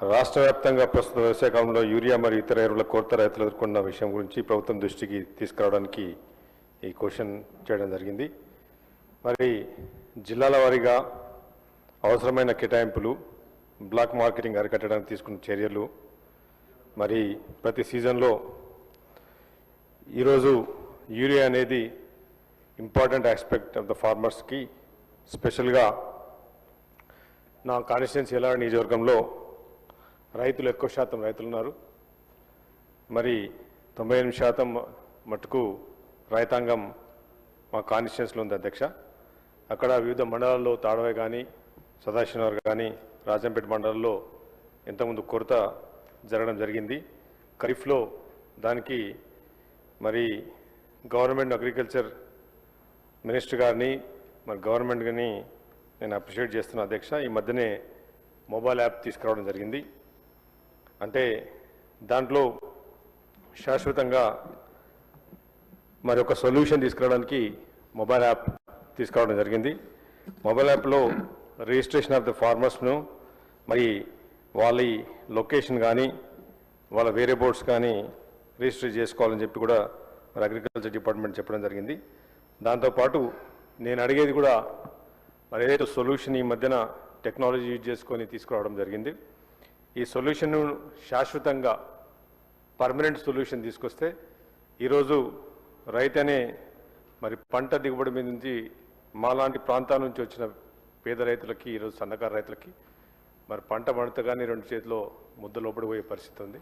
రాష్ట్ర వ్యాప్తంగా ప్రస్తుత వ్యవసాయ కాలంలో యూరియా మరియు ఇతర ఎరువుల కొరత రైతులు ఎదుర్కొన్న విషయం గురించి ప్రభుత్వం దృష్టికి తీసుకురావడానికి ఈ క్వశ్చన్ చేయడం జరిగింది. మరి జిల్లాల వారీగా అవసరమైన కేటాయింపులు బ్లాక్ మార్కెటింగ్ అరికట్టడానికి తీసుకున్న చర్యలు మరి ప్రతి సీజన్లో ఈరోజు యూరియా అనేది ఇంపార్టెంట్ ఆస్పెక్ట్ ఆఫ్ ద ఫార్మర్స్కి స్పెషల్గా నా కాన్స్టిట్యున్సీ ఎలా నియోజకవర్గంలో రైతులు ఎక్కువ శాతం రైతులు ఉన్నారు మరి తొంభై ఎనిమిది శాతం మటుకు రైతాంగం మా కాన్స్టిట్యున్సీలో ఉంది అధ్యక్ష. అక్కడ వివిధ మండలాల్లో తాడవే కానీ సదాశివనగర్ కానీ రాజంపేట మండలంలో ఇంతకుముందు కొరత జరగడం జరిగింది. ఖరీఫ్లో దానికి మరి గవర్నమెంట్ అగ్రికల్చర్ మినిస్టర్ గారిని మరి గవర్నమెంట్ నేను అప్రిషియేట్ చేస్తున్నా అధ్యక్ష. ఈ మధ్యనే మొబైల్ యాప్ తీసుకురావడం జరిగింది. అంటే దాంట్లో శాశ్వతంగా మరి ఒక సొల్యూషన్ తీసుకురావడానికి మొబైల్ యాప్ తీసుకురావడం జరిగింది. మొబైల్ యాప్లో రిజిస్ట్రేషన్ ఆఫ్ ద ఫార్మర్స్ను మరి వాళ్ళ లొకేషన్ కానీ వాళ్ళ వేరే బోర్డ్స్ కానీ రిజిస్టర్ చేసుకోవాలని చెప్పి కూడా మరి అగ్రికల్చర్ డిపార్ట్మెంట్ చెప్పడం జరిగింది. దాంతోపాటు నేను అడిగేది కూడా మరి ఏదైతే సొల్యూషన్ ఈ మధ్యన టెక్నాలజీ యూజ్ చేసుకొని తీసుకురావడం జరిగింది. ఈ సొల్యూషన్ శాశ్వతంగా పర్మనెంట్ సొల్యూషన్ తీసుకొస్తే ఈరోజు రైతు అనే మరి పంట దిగుబడి మీద నుంచి మాలాంటి ప్రాంతాల నుంచి వచ్చిన పేద రైతులకి ఈరోజు సన్నకారు రైతులకి మరి పంట పండితే కానీ రెండు చేతిలో ముద్ద లోపడిపోయే పరిస్థితి ఉంది.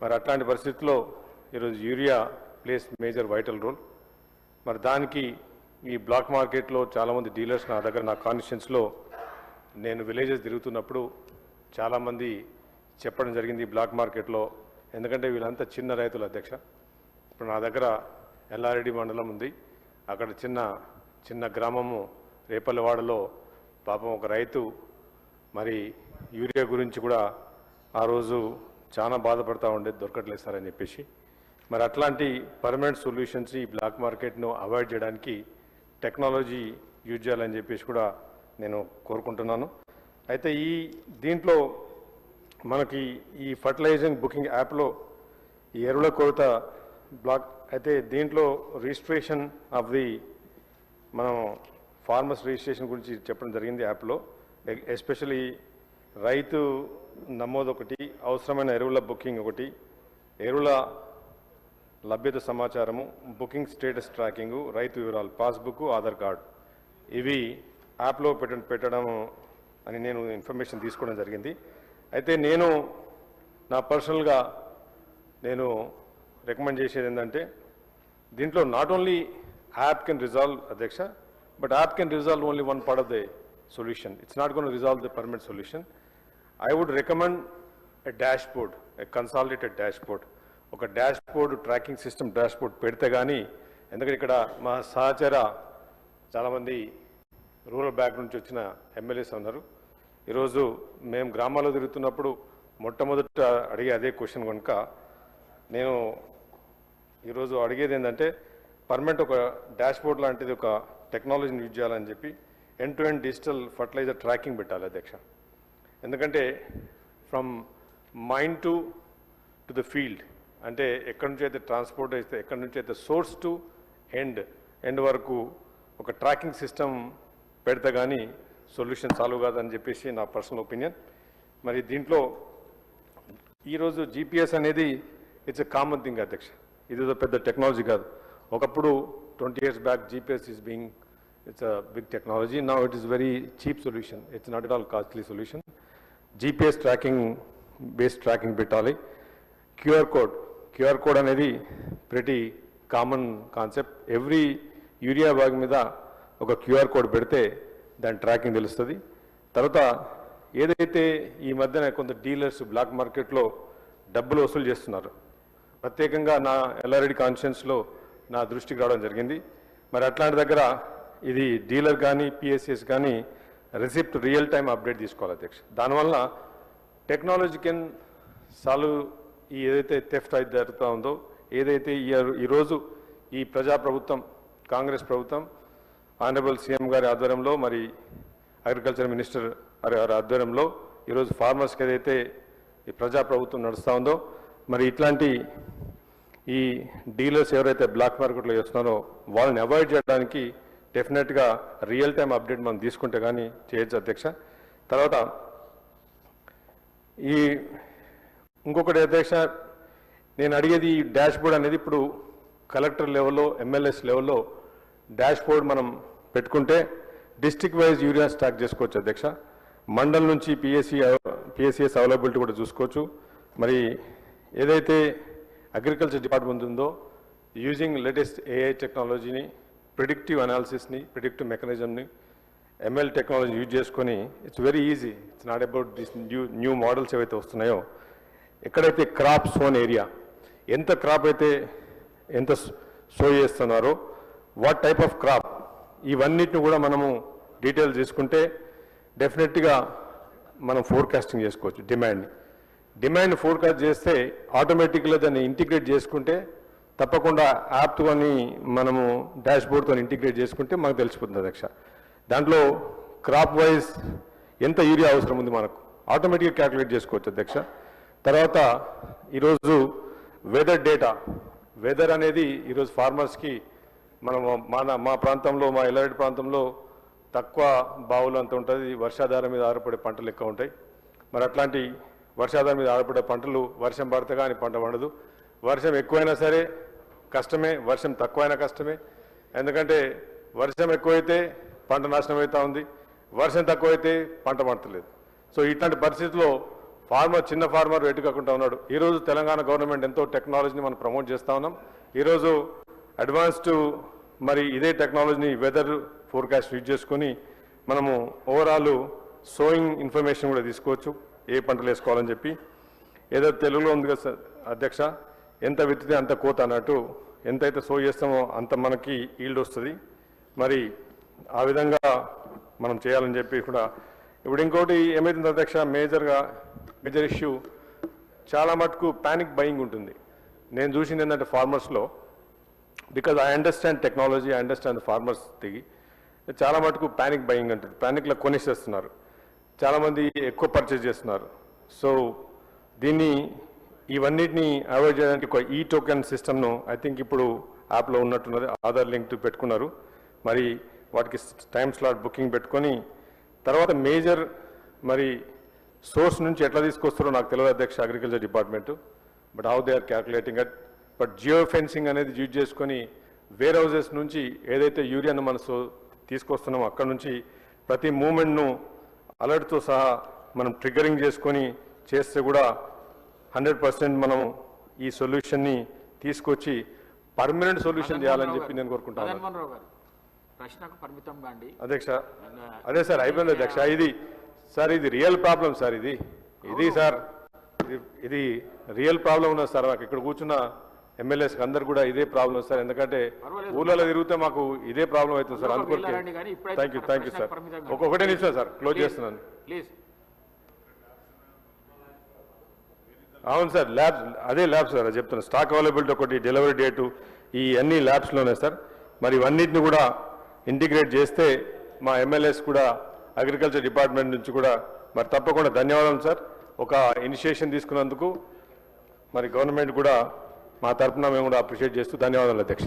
మరి అట్లాంటి పరిస్థితుల్లో ఈరోజు urea plays major vital role. మరి దానికి ఈ బ్లాక్ మార్కెట్లో చాలామంది డీలర్స్ నా దగ్గర నా కాన్స్టిట్యున్స్లో నేను విలేజెస్ తిరుగుతున్నప్పుడు చాలామంది చెప్పడం జరిగింది బ్లాక్ మార్కెట్లో. ఎందుకంటే వీళ్ళంతా చిన్న రైతులు అధ్యక్ష. ఇప్పుడు నా దగ్గర ఎల్లారెడ్డి మండలం ఉంది. అక్కడ చిన్న చిన్న గ్రామము రేపల్లవాడలో పాపం ఒక రైతు మరి యూరియా గురించి కూడా ఆ రోజు చాలా బాధపడతా ఉండే దొరకట్లేదు సార్ అని చెప్పేసి. మరి అట్లాంటి పర్మనెంట్ సొల్యూషన్స్ ఈ బ్లాక్ మార్కెట్ను అవాయిడ్ చేయడానికి టెక్నాలజీ యూజ్ చేయాలని చెప్పేసి కూడా నేను కోరుకుంటున్నాను. అయితే ఈ దీంట్లో మనకి ఈ ఫర్టిలైజింగ్ బుకింగ్ యాప్లో ఈ ఎరువుల కొరత బ్లాక్ అయితే దీంట్లో రిజిస్ట్రేషన్ ఆఫ్ ది మనం ఫార్మర్స్ రిజిస్ట్రేషన్ గురించి చెప్పడం జరిగింది యాప్లో. ఎస్పెషలీ రైతు నమోదు ఒకటి అవసరమైన ఎరువుల బుకింగ్ ఒకటి ఎరువుల లభ్యత సమాచారము బుకింగ్ స్టేటస్ ట్రాకింగు రైతు వివరాలు పాస్బుక్ ఆధార్ కార్డు. ఇవి యాప్లో పెట్ట పెట్టడం అని నేను ఇన్ఫర్మేషన్ తీసుకోవడం జరిగింది. అయితే నేను నా పర్సనల్గా నేను రికమెండ్ చేసేది ఏంటంటే దీంట్లో not only app can resolve అధ్యక్ష but app can resolve only one part of the solution it's not gonna resolve the permanent solution I would recommend a dashboard a consolidated dashboard ఒక dashboard tracking system dashboard పెడితే కానీ ఎందుకంటే ఇక్కడ మా సహచర చాలామంది rural back నుంచి వచ్చిన ఎమ్మెల్యేస్ ఉన్నారు. ఈరోజు మేము గ్రామాల్లో తిరుగుతున్నప్పుడు మొట్టమొదట అడిగే అదే క్వశ్చన్ కనుక నేను ఈరోజు అడిగేది ఏంటంటే పర్మనెంట్ ఒక డాష్ బోర్డ్ లాంటిది ఒక టెక్నాలజీని యూజ్ చేయాలని చెప్పి end to end digital fertiliser tracking పెట్టాలి అధ్యక్ష. ఎందుకంటే from mind to to the field అంటే ఎక్కడి నుంచి అయితే ట్రాన్స్పోర్ట్ అయితే ఎక్కడి నుంచి అయితే సోర్స్ టు ఎండ్ ఎండ్ వరకు ఒక ట్రాకింగ్ సిస్టమ్ పెడితే కానీ సొల్యూషన్ సాల్వ్ కాదని చెప్పేసి నా పర్సనల్ ఒపీనియన్. మరి దీంట్లో ఈరోజు జీపీఎస్ అనేది ఇట్స్ ఎ కామన్ థింగ్ అధ్యక్ష. ఇది పెద్ద టెక్నాలజీ కాదు. ఒకప్పుడు twenty years back GPS is being it's a big technology నా it is very cheap solution it's not at all costly solution GPS tracking based tracking పెట్టాలి. QR code. QR code అనేది ప్రతి common concept every urea bag మీద ఒక QR code పెడితే దాని tracking తెలుస్తుంది. తర్వాత ఏదైతే ఈ మధ్యన కొంత డీలర్స్ బ్లాక్ మార్కెట్లో డబ్బులు వసూలు చేస్తున్నారు ప్రత్యేకంగా నా ఎల్ఆర్డి కాన్షియన్స్లో నా దృష్టికి రావడం జరిగింది. మరి అట్లాంటి దగ్గర ఇది డీలర్ కానీ పిఎస్ఎస్ కానీ రిసిప్ట్ రియల్ టైం అప్డేట్ తీసుకోవాలి అధ్యక్ష. దానివల్ల టెక్నాలజీ కెన్ సాల్వ్ ఈ ఏదైతే థెఫ్ట్ అయితే జరుగుతూ ఉందో ఏదైతే ఈ ఈరోజు ఈ ప్రజా ప్రభుత్వం కాంగ్రెస్ ప్రభుత్వం ఆనరబుల్ సీఎం గారి ఆధ్వర్యంలో మరి అగ్రికల్చర్ మినిస్టర్ గారి ఆధ్వర్యంలో ఈరోజు ఫార్మర్స్కి ఏదైతే ఈ ప్రజాప్రభుత్వం నడుస్తూ ఉందో మరి ఇట్లాంటి ఈ డీలర్స్ ఎవరైతే బ్లాక్ మార్కెట్లో చేస్తున్నారో వాళ్ళని అవాయిడ్ చేయడానికి డెఫినెట్గా రియల్ టైం అప్డేట్ మనం తీసుకుంటే కానీ చేయొచ్చు అధ్యక్ష. తర్వాత ఈ ఇంకొకటి అధ్యక్ష నేను అడిగేది ఈ డాష్ బోర్డ్ అనేది ఇప్పుడు కలెక్టర్ లెవెల్లో ఎమ్మెల్యేస్ లెవెల్లో డాష్ బోర్డ్ మనం పెట్టుకుంటే డిస్టిక్ వైజ్ యూరియా స్టాక్ చేసుకోవచ్చు అధ్యక్ష. మండల్ నుంచి పిఎస్సి పిఎస్సిఎస్ అవైలబిలిటీ కూడా చూసుకోవచ్చు. మరి ఏదైతే అగ్రికల్చర్ డిపార్ట్మెంట్ ఉందో యూజింగ్ లేటెస్ట్ ఏఐ టెక్నాలజీని ప్రిడిక్టివ్ అనాలిసిస్ని ప్రిడిక్టివ్ మెకానిజంని ఎంఎల్ టెక్నాలజీ యూజ్ చేసుకొని it's very easy it's not about this new new models ఏవైతే వస్తున్నాయో ఎక్కడైతే క్రాప్ సోన్ ఏరియా ఎంత క్రాప్ అయితే ఎంత సో చేస్తున్నారో వాట్ టైప్ ఆఫ్ క్రాప్ ఇవన్నిటిని కూడా మనము డీటెయిల్ చేసుకుంటే డెఫినెట్గా మనం ఫోర్కాస్టింగ్ చేసుకోవచ్చు డిమాండ్ని డిమాండ్ ఫోర్కాస్ట్ చేస్తే ఆటోమేటిక్గా దాన్ని ఇంటిగ్రేట్ చేసుకుంటే తప్పకుండా యాప్తో మనము డాష్ బోర్డ్తో ఇంటిగ్రేట్ చేసుకుంటే మనకు తెలిసిపోతుంది అధ్యక్ష. దాంట్లో క్రాప్ వైజ్ ఎంత యూరియా అవసరం ఉంది మనకు? ఆటోమేటిక్గా క్యాలిక్యులేట్ చేసుకోవచ్చు అధ్యక్ష. తర్వాత ఈరోజు వెదర్ డేటా వెదర్ అనేది ఈరోజు ఫార్మర్స్కి మనం మన మా ప్రాంతంలో మా ఎల్లారెడ్డి ప్రాంతంలో తక్కువ బావులు అంత ఉంటుంది. వర్షాధారం మీద ఆధారపడే పంటలు ఎక్కువ ఉంటాయి. మరి అట్లాంటి వర్షాధారం మీద ఆధారపడే పంటలు వర్షం పడితే కానీ పంట పండదు. వర్షం ఎక్కువైనా సరే కష్టమే వర్షం తక్కువైనా కష్టమే. ఎందుకంటే వర్షం ఎక్కువైతే పంట నాశనం అవుతూ ఉంది. వర్షం తక్కువైతే పంట పండతలేదు సో ఇట్లాంటి పరిస్థితుల్లో ఫార్మర్ చిన్న ఫార్మర్ వెతుకకుండా ఉన్నాడు. ఈరోజు తెలంగాణ గవర్నమెంట్ ఎంతో టెక్నాలజీని మనం ప్రమోట్ చేస్తూ ఉన్నాం. ఈరోజు అడ్వాన్స్డ్ మరి ఇదే టెక్నాలజీని వెదర్ ఫోర్కాస్ట్ యూజ్ చేసుకొని మనము ఓవరాల్ సోయింగ్ ఇన్ఫర్మేషన్ కూడా తీసుకోవచ్చు ఏ పంటలు వేసుకోవాలని చెప్పి. ఏదో తెలుగులో ఉంది కదా సార్ అధ్యక్ష ఎంత విత్తితే అంత కోత అన్నట్టు ఎంతైతే సో చేస్తామో అంత మనకి ఈల్డ్ వస్తుంది. మరి ఆ విధంగా మనం చేయాలని చెప్పి కూడా. ఇప్పుడు ఇంకోటి ఏమైతుంది అధ్యక్ష మేజర్గా మేజర్ ఇష్యూ చాలా మటుకు ప్యానిక్ బయింగ్ ఉంటుంది. నేను చూసింది ఏంటంటే ఫార్మర్స్లో because I understand technology I understand farmers దిగి చాలా మటుకు ప్యానిక్ బయింగ్ ఉంటుంది ప్యానిక్లో కొనేసేస్తున్నారు. చాలామంది ఎక్కువ పర్చేజ్ చేస్తున్నారు. సో దీన్ని ఇవన్నిటిని అవాయిడ్ చేయడానికి ఒక ఈ టోకెన్ సిస్టమ్ను ఐ థింక్ ఇప్పుడు యాప్లో ఉన్నట్టున్నది. ఆధార్ లింక్ పెట్టుకున్నారు. మరి వాటికి టైం స్లాట్ బుకింగ్ పెట్టుకొని తర్వాత మేజర్ మరి సోర్స్ నుంచి ఎట్లా తీసుకొస్తారో నాకు తెలియదు అధ్యక్ష agriculture department but how they are calculating at but geofencing అనేది యూజ్ చేసుకొని వేర్ హౌసెస్ నుంచి ఏదైతే యూరియాను మనం తీసుకొస్తున్నామో అక్కడ నుంచి ప్రతి మూమెంట్ను అలర్ట్తో సహా మనం ట్రిగ్గరింగ్ చేసుకొని చేస్తే కూడా హండ్రెడ్ పర్సెంట్ మనం ఈ సొల్యూషన్ని తీసుకొచ్చి పర్మనెంట్ సొల్యూషన్ చేయాలని చెప్పి నేను కోరుకుంటాను ప్రశ్నకు పరిమితం కాండి. అధ్యక్ష. అదే సార్ అయిపోయింది అధ్యక్ష. ఇది సార్ ఇది రియల్ ప్రాబ్లం సార్ ఇది. ఇది సార్ ఇది రియల్ ప్రాబ్లం ఉన్నది సార్ మాకు. ఇక్కడ కూర్చున్న ఎమ్మెల్యేస్ అందరు కూడా ఇదే ప్రాబ్లం సార్. ఎందుకంటే. ఊళ్ళలో తిరిగితే మాకు ఇదే ప్రాబ్లం అవుతుంది సార్. ఇప్పుడైతే thank you thank you sir. ఒక్కొక్కటే నిమిషం సార్. క్లోజ్ చేస్తున్నాను. ప్లీజ్ అవును సార్. ల్యాబ్స్ అదే ల్యాబ్స్ సార్ చెప్తున్నాను స్టాక్ అవైలబిలిటీ ఒకటి డెలివరీ డేటు ఈ అన్ని ల్యాబ్స్లోనే సార్. మరి ఇవన్నిటిని కూడా ఇంటిగ్రేట్ చేస్తే మా ఎమ్మెల్యేస్ కూడా అగ్రికల్చర్ డిపార్ట్మెంట్ నుంచి కూడా మరి తప్పకుండా ధన్యవాదాలు సార్. ఒక ఇనిషియేషన్ తీసుకున్నందుకు మరి గవర్నమెంట్ కూడా మా తరపున మేము కూడా అప్రిషియేట్ చేస్తూ ధన్యవాదాలు అధ్యక్ష.